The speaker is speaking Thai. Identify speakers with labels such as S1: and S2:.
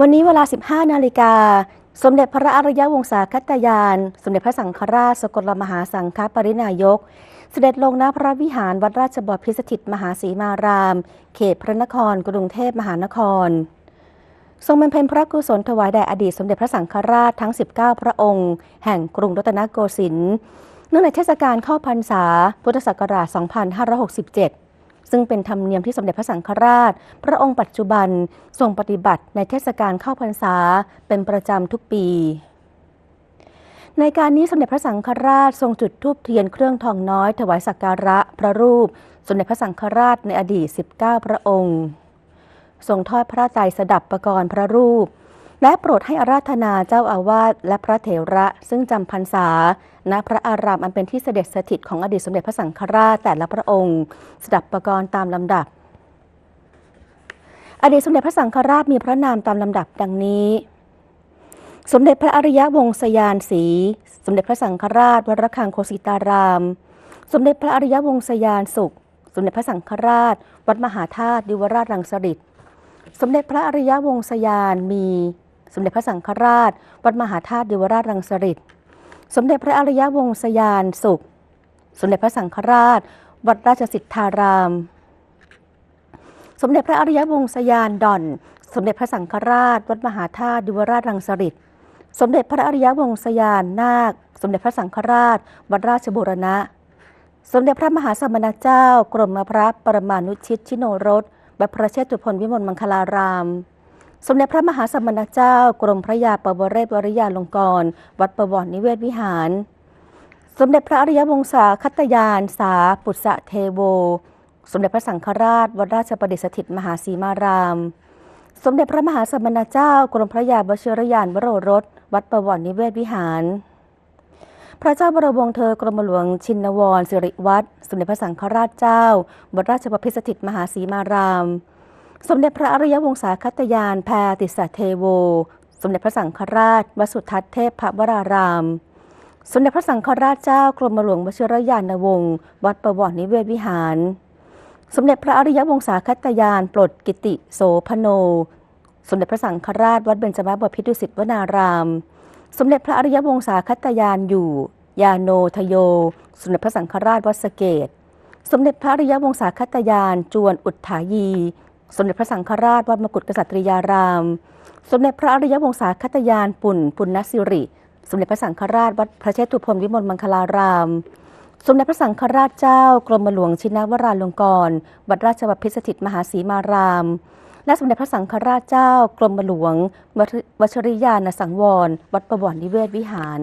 S1: วันนี้เวลา 15 นาฬิกา สมเด็จพระอริยวงศาคตยาน สมเด็จพระสังฆราช สกลมหาสังฆปรินายก เสด็จลงณพระวิหารวัดราชบพิสถิตมหาศรีมาราม เขตพระนคร กรุงเทพมหานคร ทรงบำเพ็ญพระกุศลถวายแด่อดีตสมเด็จพระสังฆราชทั้ง 19 พระองค์ แห่งกรุงรัตนโกสินทร์เนื่องในเทศกาลเข้าพรรษา พุทธศักราช 2567 ซึ่งเป็นธรรมเนียมที่สมเด็จพระสังฆราช พระองค์ปัจจุบันทรงปฏิบัติในเทศกาลเข้าพรรษาเป็นประจำทุกปีในการนี้สมเด็จพระสังฆราชทรงจุดธูปเทียนเครื่องทองน้อยถวายสักการะพระรูป สมเด็จพระสังฆราชในอดีต 19 พระองค์ ทรงทอดพระไตรสดับประกรณ์พระรูป และโปรดให้อาราธนาเจ้าอาวาสและพระเถระซึ่งจำพรรษาณพระอารามอันเป็นที่เสด็จสถิตของอดีตสมเด็จพระสังฆราชแต่ละพระองค์ สดับประกรณ์ตามลำดับ อดีตสมเด็จพระสังฆราชมีพระนามตามลำดับดังนี้ สมเด็จพระอริยวงศยานศรีสมเด็จพระสังฆราชวัดระฆังโคสิตาราม สมเด็จพระอริยวงศยานสุข สมเด็จพระสังฆราช วัดมหาธาตุดิวราชรังสฤษสมเด็จพระอริยวงศยานมี สมเด็จพระสังฆราช วัดมหาธาตุดิวราชรังสฤษสมเด็จพระอริยวงศยานสุข สมเด็จพระสังฆราช วัดราชสิทธาราม สมเด็จพระอริยวงศยานดอน สมเด็จพระสังฆราช วัดมหาธาตุดิวราชรังสฤษสมเด็จพระอริยวงศยานนาค สมเด็จพระสังฆราช วัดราชบูรณะ สมเด็จพระมหาสมณเจ้า กรมพระปรมานุชิตชิโนรสบัพพระเชตุพนวิมลมังคลาราม สมเด็จพระมหาสมณเจ้ากรมพระยาปวเรศวริยาลงกรณ์วัดประวรนิเวศวิหาร สมเด็จพระอริยวงศาคัตยาน สาปุษะเทโว สมเด็จพระสังฆราชวัดราชประดิษฐิตมหาสีมาราม สมเด็จพระมหาสมณเจ้ากรมพระยาบชรยานวโรรส วัดประวรนิเวศวิหาร พระเจ้าบรมวงศ์เธอกรมหลวงชินวรสิริวัตรสมเด็จพระสังฆราชเจ้าวัดราชบพิสถิตมหาสีมาราม สมเด็จพระอริยวงศาคตยานแพรติสเทโว สมเด็จพระสังฆราชวสุทัศน์เทพพระวราราม สมเด็จพระสังฆราชเจ้ากรมหลวงวชิรยานวงศ์วัดประวรนิเวศวิหาร สมเด็จพระอริยวงศาคตยานปลดกิติโสพโน สมเด็จพระสังฆราชวัดเบญจมาบพิตรดุสิตวนาราม สมเด็จพระอริยวงศาคตยานอยู่ ยาโนทโย สมเด็จพระสังฆราชวัดสเกต สมเด็จพระอริยวงศาคตยานจวนอุทธายี สมเด็จพระสังฆราชวัดมกุฎกษัตริยาราม สมเด็จพระอริยวงศาคตยานปุ่น ปุณณสิริ สมเด็จพระสังฆราชวัดพระเชตุพนวิมลมังคลาราม สมเด็จพระสังฆราชเจ้ากรมหลวงชินวราลงกรณ์วัดราชบพิสถิตมหาสีมาราม และสมเด็จพระสังฆราชเจ้ากรมหลวงวชริยานสังวร วัดประวรนิเวศวิหาร